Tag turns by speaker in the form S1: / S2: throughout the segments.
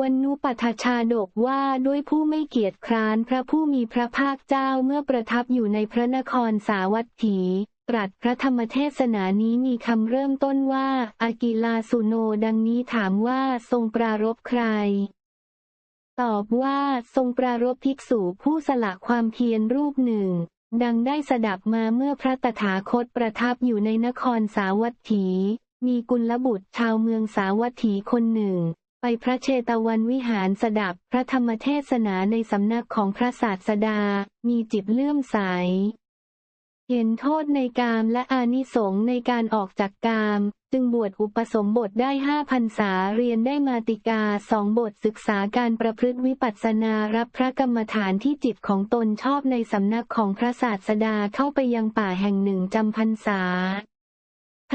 S1: วันนุปัฏชาดกว่าด้วยผู้ไม่เกียจคร้านพระผู้มีพระภาคเจ้าเมื่อประทับอยู่ในพระนครสาวัตถี ตรัสพระธรรมเทศนานี้มีคำเริ่มต้นว่า อากิลาสุโนดังนี้ถามว่าทรงปรารบใคร ตอบว่าทรงปรารบภิกษุผู้สละความเพียรรูปหนึ่ง ดังได้สดับมาเมื่อพระตถาคตประทับอยู่ในนครสาวัตถี มีกุลบุตรชาวเมืองสาวัตถีคนหนึ่ง ไปพระเชตวันวิหารสดับพระธรรมเทศนาในสำนักของพระศาสดา มีจิตเลื่อมใส เห็นโทษในกามและอานิสงส์ในการออกจากกาม จึงบวชอุปสมบทได้ห้าพันษาเรียนได้มาติกาสองบทศึกษาการประพฤติวิปัสสนารับพระกรรมฐานที่จิตของตนชอบในสำนักของพระศาสดาเข้าไปยังป่าแห่งหนึ่งจำพรรษา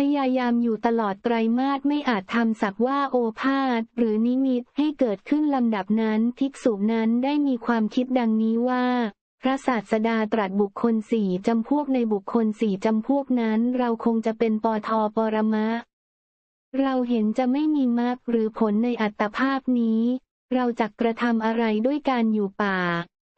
S1: พยายามอยู่ตลอดไตรมาสไม่อาจทำสักว่าโอภาษหรือนิมิตให้เกิดขึ้นลำดับนั้นภิกษุนั้นได้มีความคิดดังนี้ว่า พระศาสดาตรัสบุคคลสี่จำพวกในบุคคลสี่จำพวกนั้นเราคงจะเป็นปทปรมะ เราเห็นจะไม่มีมรรคหรือผลในอัตภาพนี้ เราจักกระทำอะไรด้วยการอยู่ป่า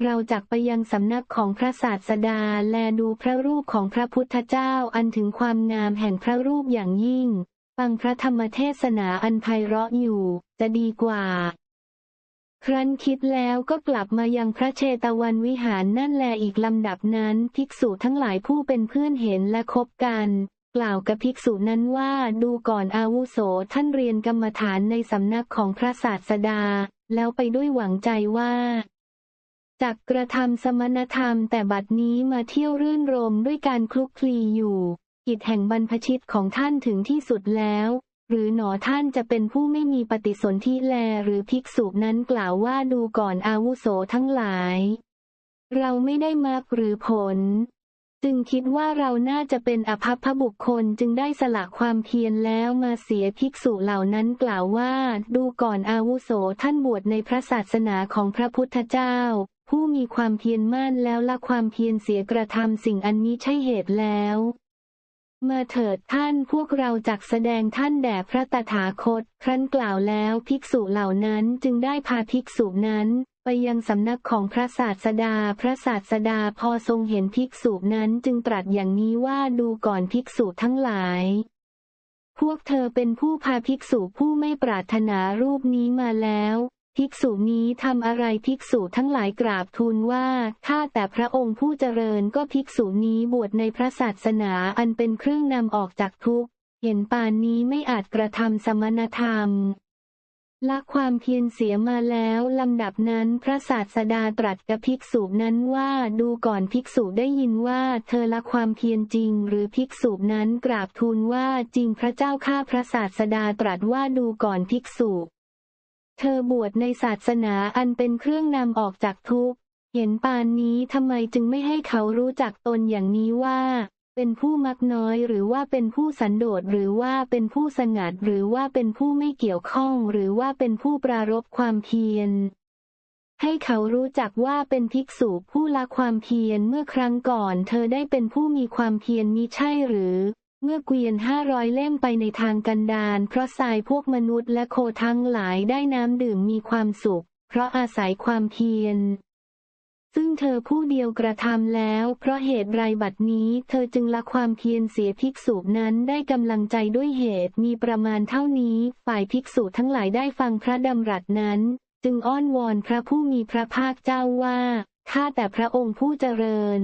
S1: เราจักไปยังสำนักของพระศาสดาแลดูพระรูปของพระพุทธเจ้าอันถึงความงามแห่งพระรูปอย่างยิ่ง ฟังพระธรรมเทศนาอันไพเราะอยู่ จะดีกว่า ครั้นคิดแล้วก็กลับมายังพระเชตวันวิหารนั่นแลอีกลำดับนั้น ภิกษุทั้งหลายผู้เป็นเพื่อนเห็นและคบกัน กล่าวกับภิกษุนั้นว่าดูก่อนอาวุโสท่านเรียนกรรมฐานในสำนักของพระศาสดา แล้วไปด้วยหวังใจว่า จักกระทำสมณธรรมแต่บัดนี้มาเที่ยวรื่นรมด้วยการคลุกคลีอยู่กิจแห่งบรรพชิตของท่านถึงที่สุดแล้ว หรือหนอท่านจะเป็นผู้ไม่มีปฏิสนธิแลหรือภิกษุนั้นกล่าวว่าดูก่อนอาวุโสทั้งหลาย เราไม่ได้มากหรือผล จึงคิดว่าเราน่าจะเป็นอภัพพบุคคลจึงได้สละความเพียรแล้วมาเสียภิกษุเหล่านั้นกล่าวว่า ดูก่อนอาวุโสท่านบวชในพระศาสนาของพระพุทธเจ้า ผู้มีความเพียรมั่นแล้วละความเพียรเสียกระทำสิ่งอันนี้ใช่เหตุแล้ว มาเถิดท่านพวกเราจักแสดงท่านแด่พระตถาคต ครั้นกล่าวแล้วภิกษุเหล่านั้นจึงได้พาภิกษุนั้น ไปยังสำนักของพระศาสดา พระศาสดาพอทรงเห็นภิกษุนั้นจึงตรัสอย่างนี้ว่าดูก่อนภิกษุทั้งหลายพวกเธอเป็นผู้พาภิกษุผู้ไม่ปรารถนารูปนี้มาแล้ว ภิกษุนี้ทำอะไรภิกษุทั้งหลายกราบทูลว่าข้าแต่พระองค์ผู้เจริญก็ภิกษุนี้บวชในพระศาสนาอันเป็นเครื่องนำออกจากทุกข์เห็นปานนี้ไม่อาจกระทำสมณธรรมละความเพียรเสียมาแล้วลำดับนั้นพระศาสดาตรัสกับภิกษุนั้นว่าดูก่อนภิกษุได้ยินว่าเธอละความเพียรจริง หรือภิกษุนั้นกราบทูลว่าจริงพระเจ้าข้าพระศาสดาตรัสว่าดูก่อนภิกษุ เธอบวชในศาสนาอันเป็นเครื่องนำออกจากทุกข์ เห็นปานนี้ทำไมจึงไม่ให้เขารู้จักตนอย่างนี้ว่า เป็นผู้มักน้อยหรือว่าเป็นผู้สันโดษหรือว่าเป็นผู้สงัด หรือว่าเป็นผู้ไม่เกี่ยวข้อง หรือว่าเป็นผู้ปรารบความเพียรให้เขารู้จักว่าเป็นภิกษุผู้ละความเพียรเมื่อครั้งก่อน เธอได้เป็นผู้มีความเพียรมิใช่หรือ เมื่อเกวียนห้าร้อยเล่มไปในทางกันดารเพราะทรายพวกมนุษย์และโคทั้งหลายได้น้ำดื่มมีความสุข เพราะอาศัยความเพียร ซึ่งเธอผู้เดียวกระทำแล้ว เพราะเหตุไรบัดนี้เธอจึงละความเพียรเสียภิกษุนั้นได้กำลังใจด้วยเหตุมีประมาณเท่านี้ ฝ่ายภิกษุทั้งหลายได้ฟังพระดำรัสนั้น จึงอ้อนวอนพระผู้มีพระภาคเจ้าว่าข้าแต่พระองค์ผู้เจริญ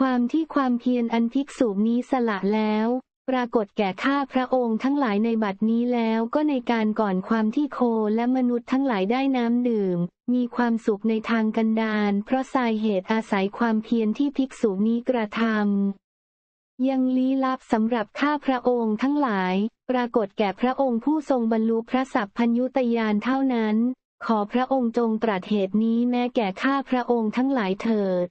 S1: ความที่ความเพียรอันภิกษุนี้สละแล้ว ปรากฏแก่ข้าพระองค์ทั้งหลายในบัดนี้แล้วก็ในการก่อนความที่โคและมนุษย์ทั้งหลายได้น้ำดื่ม มีความสุขในทางกันดารเพราะสายเหตุอาศัยความเพียรที่ภิกษุนี้กระทำยังลี้ลับสำหรับข้าพระองค์ทั้งหลาย ปรากฏแก่พระองค์ผู้ทรงบรรลุพระสัพพัญญุตยานเท่านั้น ขอพระองค์จงตรัสเหตุนี้แม้แก่ข้าพระองค์ทั้งหลายเถิด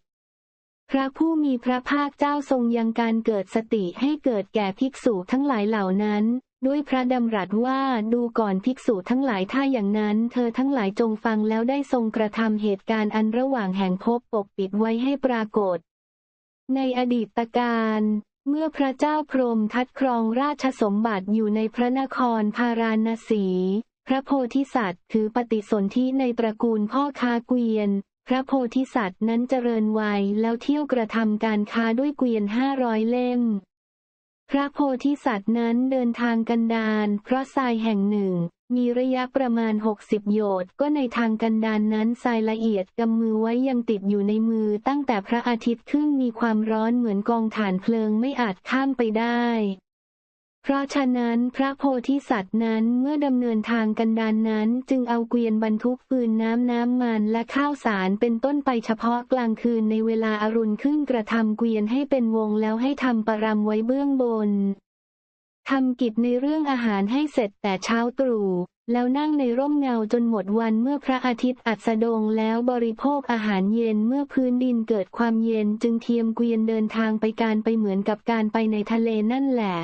S1: พระผู้มีพระภาคเจ้าทรงยังการเกิดสติให้เกิดแก่ภิกษุทั้งหลายเหล่านั้น ด้วยพระดำรัสว่าดูก่อนภิกษุทั้งหลายถ้าอย่างนั้น เธอทั้งหลายจงฟังแล้วได้ทรงกระทำเหตุการณ์อันระหว่างแห่งภพปกปิดไว้ให้ปรากฏ ในอดีตการเมื่อพระเจ้าพรหมทัดครองราชสมบัติอยู่ในพระนครพาราณสี พระโพธิสัตว์ถือปฏิสนธิในตระกูลพ่อคาเกวียน พระโพธิสัตว์นั้นเจริญวัยแล้วเที่ยวกระทำการค้าด้วยเกวียนห้าร้อยเล่ม พระโพธิสัตว์นั้นเดินทางกันดารเพราะทรายแห่งหนึ่ง มีระยะประมาณ60โยชน์ก็ในทางกันดารนนั้นทรายละเอียดกำมือไว้ยังติดอยู่ในมือตั้งแต่พระอาทิตย์ขึ้นมีความร้อนเหมือนกองถ่านเพลิงไม่อาจข้ามไปได้ เพราะฉะนั้นพระโพธิสัตว์นั้นเมื่อดำเนินทางกันดานนั้น จึงเอาเกวียนบรรทุกฟืนน้ำน้ำมันและข้าวสารเป็นต้นไปเฉพาะกลางคืนในเวลาอารุณขึ้นกระทำเกวียนให้เป็นวงแล้วให้ทำประรำไว้เบื้องบนทำกิจในเรื่องอาหารให้เสร็จแต่เช้าตรู่แล้วนั่งในร่มเงาจนหมดวันเมื่อพระอาทิตย์อัสดงแล้วบริโภคอาหารเย็นเมื่อพื้นดินเกิดความเย็นจึงเทียมเกวียนเดินทางไปการไปเหมือนกับการไปในทะเลนั่นแหละ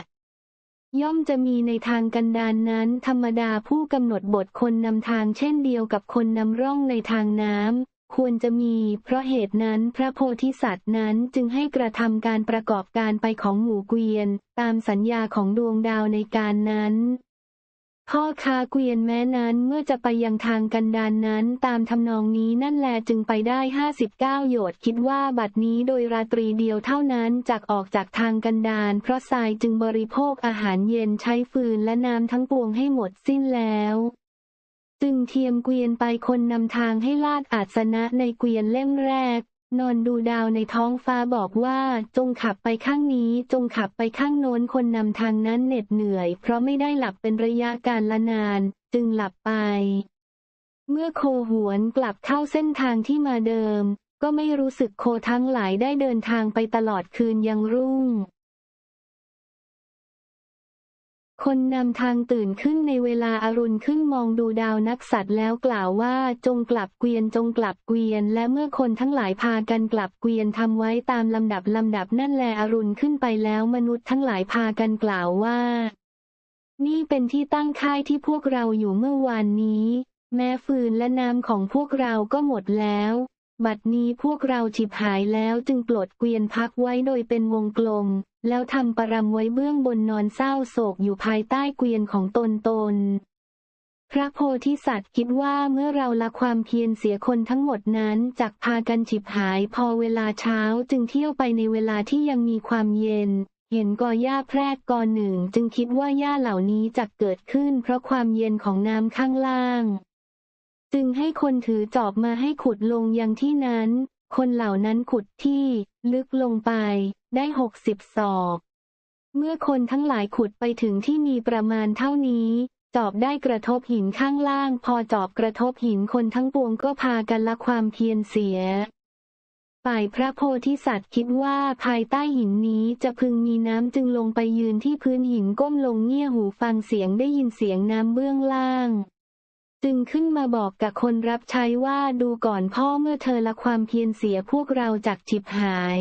S1: ย่อมจะมีในทางกันดานนั้น ธรรมดาผู้กำหนดบทคนนำทางเช่นเดียวกับคนนำร่องในทางน้ำควรจะมี เพราะเหตุนั้นพระโพธิสัตว์นั้นจึงให้กระทำการประกอบการไปของหมู่เกวียน ตามสัญญาของดวงดาวในการนั้น พ่อคาเกวียนแม้นั้นเมื่อจะไปยังทางกันดานนั้น ตามทำนองนี้นั่นแลจึงไปได้ห้าสิบเก้าโยชน์คิดว่าบัดนี้โดยราตรีเดียวเท่านั้นจากออกจากทางกันดานเพราะทรายจึงบริโภคอาหารเย็นใช้ฟืนและน้ำทั้งปวงให้หมดสิ้นแล้วจึงเทียมเกวียนไปคนนำทางให้ลาดอาสนะในเกวียนเล่มแรก นอนดูดาวในท้องฟ้าบอกว่า จงขับไปข้างนี้ จงขับไปข้างโน้นคนนำทางนั้นเหน็ดเหนื่อย เพราะไม่ได้หลับเป็นระยะการละนาน จึงหลับไป เมื่อโคหวนกลับเข้าเส้นทางที่มาเดิม ก็ไม่รู้สึกโคทั้งหลายได้เดินทางไปตลอดคืนยังรุ่ง คนนำทางตื่นขึ้นในเวลาอารุณขึ้นมองดูดาวนักสัตว์แล้วกล่าวว่าจงกลับเกวียนจงกลับเกวียน และเมื่อคนทั้งหลายพากันกลับเกวียนทำไว้ตามลำดับลำดับนั่นแลอรุณขึ้นไปแล้วมนุษย์ทั้งหลายพากันกล่าวว่า นี่เป็นที่ตั้งค่ายที่พวกเราอยู่เมื่อวานนี้ แม้ฟืนและน้ำของพวกเราก็หมดแล้ว บัดนี้พวกเราฉิบหายแล้วจึงปลดเกวียนพักไว้โดยเป็นวงกลม แล้วทำปรำไว้เบื้องบนนอนเศร้าโศกอยู่ภายใต้เกวียนของตนตน พระโพธิสัตว์คิดว่าเมื่อเราละความเพียรเสียคนทั้งหมดนั้นจากพากันฉิบหายพอเวลาเช้าจึงเที่ยวไปในเวลาที่ยังมีความเย็น เห็นกอหญ้าแพรกกอหนึ่งจึงคิดว่าหญ้าเหล่านี้จะเกิดขึ้นเพราะความเย็นของน้ำข้างล่าง จึงให้คนถือจอบมาให้ขุดลงยังที่นั้น คนเหล่านั้นขุดที่ ลึกลงไป ได้หกสิบศอก เมื่อคนทั้งหลายขุดไปถึงที่มีประมาณเท่านี้ จอบได้กระทบหินข้างล่าง พอจอบกระทบหินคนทั้งปวงก็พากันละความเพียรเสียฝ่ายพระโพธิสัตว์คิดว่าภายใต้หินนี้จะพึงมีน้ำจึงลงไปยืนที่พื้นหินก้มลงเงี่ยหูฟังเสียงได้ยินเสียงน้ำเบื้องล่าง จึงขึ้นมาบอกกับคนรับใช้ว่าดูก่อนพ่อเมื่อเธอละความเพียรเสียพวกเราจากฉิบหาย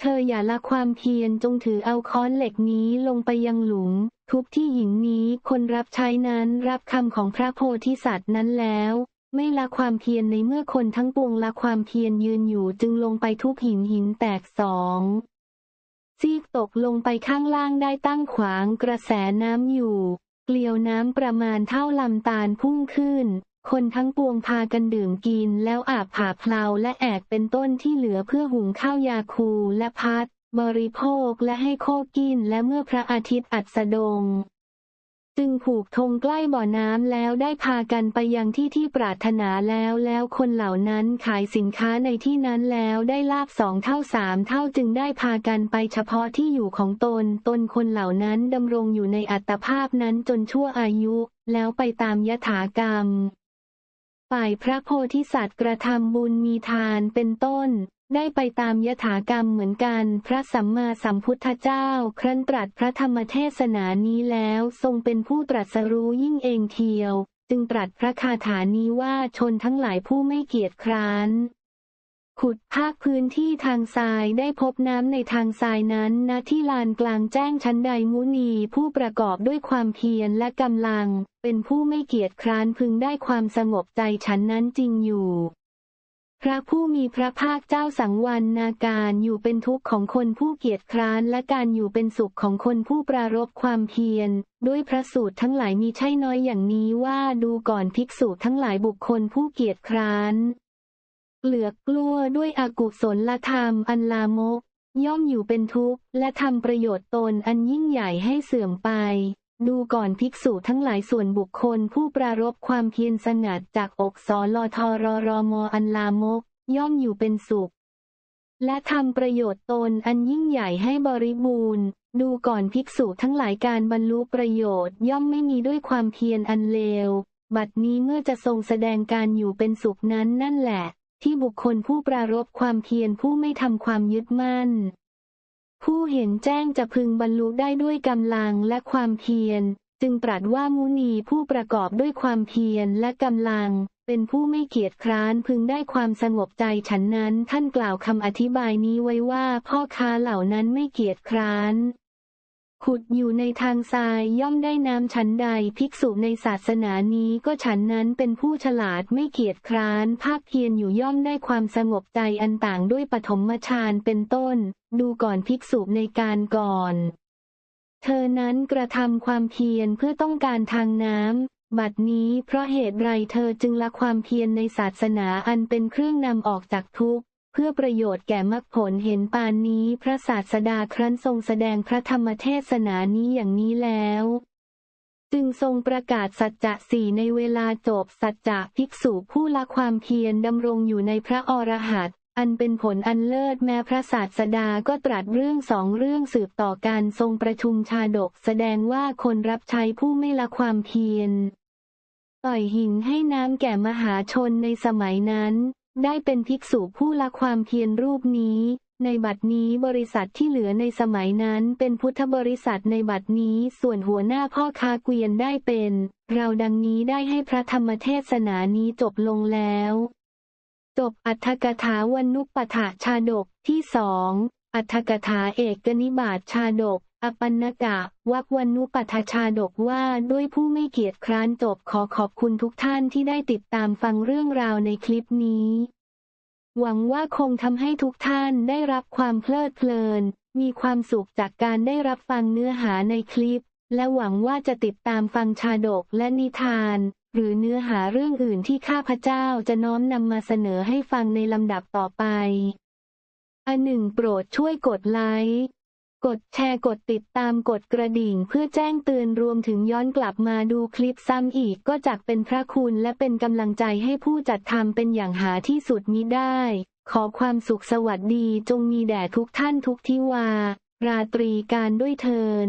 S1: เธออย่าละความเพียรจงถือเอาค้อนเหล็กนี้ลงไปยังหลุม ทุบที่หินนี้คนรับใช้นั้นรับคำของพระโพธิสัตว์นั้นแล้ว ไม่ละความเพียรในเมื่อคนทั้งปวงละความเพียรยืนอยู่จึงลงไปทุบหินหินแตกสองซีกตกลงไปข้างล่างได้ตั้งขวางกระแสน้ำอยู่ เกลียวน้ำประมาณเท่าลำตาลพุ่งขึ้น คนทั้งปวงพากันดื่มกินแล้วอาบผ่าเพลาและแอกเป็นต้นที่เหลือเพื่อหุงข้าวยาคูและพัด บริโภคและให้โคกินและเมื่อพระอาทิตย์อัสดง จึงผูกธงใกล้บ่อน้ำแล้วได้พากันไปยังที่ที่ปรารถนาแล้วแล้วคนเหล่านั้นขายสินค้าในที่นั้นแล้วได้ลาบสองเท่าสามเท่าจึงได้พากันไปเฉพาะที่อยู่ของตน ตนคนเหล่านั้นดำรงอยู่ในอัตภาพนั้นจนชั่วอายุ แล้วไปตามยถากรรม ฝ่ายพระโพธิสัตว์กระทำบุญมีทานเป็นต้น ได้ไปตามยถากรรมเหมือนกัน พระสัมมาสัมพุทธเจ้า ครั้นตรัสพระธรรมเทศนานี้แล้วทรงเป็นผู้ตรัสรู้ยิ่งเองเทียว จึงตรัสพระคาถานี้ว่าชนทั้งหลายผู้ไม่เกียจคร้านขุดภาคพื้นที่ทางทรายได้พบน้ำในทางทรายนั้นณที่ลานกลางแจ้งชั้นใดมุนีผู้ประกอบด้วยความเพียรและกำลัง เป็นผู้ไม่เกียจคร้านพึงได้ความสงบใจฉันนั้นจริงอยู่ พระผู้มีพระภาคเจ้าสังวรนาการอยู่เป็นทุกข์ของคนผู้เกียจคร้านและการอยู่เป็นสุขของคนผู้ปรารบความเพียร ด้วยพระสูตรทั้งหลายมีใช่น้อยอย่างนี้ว่าดูก่อนภิกษุทั้งหลายบุคคลผู้เกียจคร้าน เหลือกลัวด้วยอากุศลธรรมอันลามก ย่อมอยู่เป็นทุกข์และทำประโยชน์ตนอันยิ่งใหญ่ให้เสื่อมไป ดูก่อนภิกษุทั้งหลายส่วนบุคคลผู้ปรารบความเพียรสงัดจากอกสอลอทอรอรอมออันลามก ย่อมอยู่เป็นสุข และทำประโยชน์ตนอันยิ่งใหญ่ให้บริบูรณ์ ดูก่อนภิกษุทั้งหลายการบรรลุประโยชน์ ย่อมไม่มีด้วยความเพียรอันเลว บัดนี้เมื่อจะทรงแสดงการอยู่เป็นสุขนั้นนั่นแหละ ที่บุคคลผู้ปรารบความเพียรผู้ไม่ทำความยึดมั่น ผู้เห็นแจ้งจะพึงบรรลุได้ด้วยกำลังและความเพียร จึงตรัสว่ามุนีผู้ประกอบด้วยความเพียรและกำลัง เป็นผู้ไม่เกียจคร้านพึงได้ความสงบใจฉันนั้นท่านกล่าวคำอธิบายนี้ไว้ว่าพ่อค้าเหล่านั้นไม่เกียจคร้าน ขุดอยู่ในทางทรายย่อมได้น้ำฉันใดภิกษุในศาสนานี้ก็ฉันนั้นเป็นผู้ฉลาดไม่เกียจคร้าน ภาคเพียรอยู่ย่อมได้ความสงบใจอันต่างด้วยปฐมฌานเป็นต้น ดูก่อนภิกษุในการก่อน เธอนั้นกระทำความเพียรเพื่อต้องการทางน้ำบัดนี้เพราะเหตุไรเธอจึงละความเพียรในศาสนาอันเป็นเครื่องนำออกจากทุกข์ พื่อประโยชน์แก่มรรคผลเห็นปานนี้พระศาสดาครั้นทรงแสดงพระธรรมเทศนานี้อย่างนี้แล้ว จึงทรงประกาศสัจจะสี่ในเวลาจบสัจจะภิกษุผู้ละความเพียรดำรงอยู่ในพระอรหันต์อันเป็นผลอันเลิศแม้พระศาสดาก็ตรัสเรื่องสองเรื่องสืบต่อการทรงประชุมชาดก แสดงว่าคนรับใช้ผู้ไม่ละความเพียรต่อยหินให้น้ำแก่มหาชนในสมัยนั้น ได้เป็นภิกษุผู้ละความเพียรรูปนี้ ในบัดนี้บริษัทที่เหลือในสมัยนั้นเป็นพุทธบริษัทในบัดนี้ส่วนหัวหน้าพ่อค้าเกวียนได้เป็น เราดังนี้ได้ให้พระธรรมเทศนานี้จบลงแล้ว จบอัฏฐกถาวันนุปปถะชาดกที่สองอัฏฐกถาเอกนิบาตชาดก อปันนกะวักวันนุปปถชาดกว่าด้วยผู้ไม่เกียจคร้านจบขอขอบคุณทุกท่านที่ได้ติดตามฟังเรื่องราวในคลิปนี้ หวังว่าคงทำให้ทุกท่านได้รับความเพลิดเพลิน มีความสุขจากการได้รับฟังเนื้อหาในคลิป และหวังว่าจะติดตามฟังชาดกและนิทาน หรือเนื้อหาเรื่องอื่นที่ข้าพเจ้าจะน้อมนำมาเสนอให้ฟังในลำดับต่อไปอันหนึ่งโปรดช่วยกดไลค์ กดแชร์กดติดตามกดกระดิ่งเพื่อแจ้งเตือนรวมถึงย้อนกลับมาดูคลิปซ้ำอีกก็จักเป็นพระคุณและเป็นกำลังใจให้ผู้จัดทำเป็นอย่างหาที่สุดมิได้ ขอความสุขสวัสดีจงมีแด่ทุกท่านทุกทิวา ราตรีการด้วยเทิน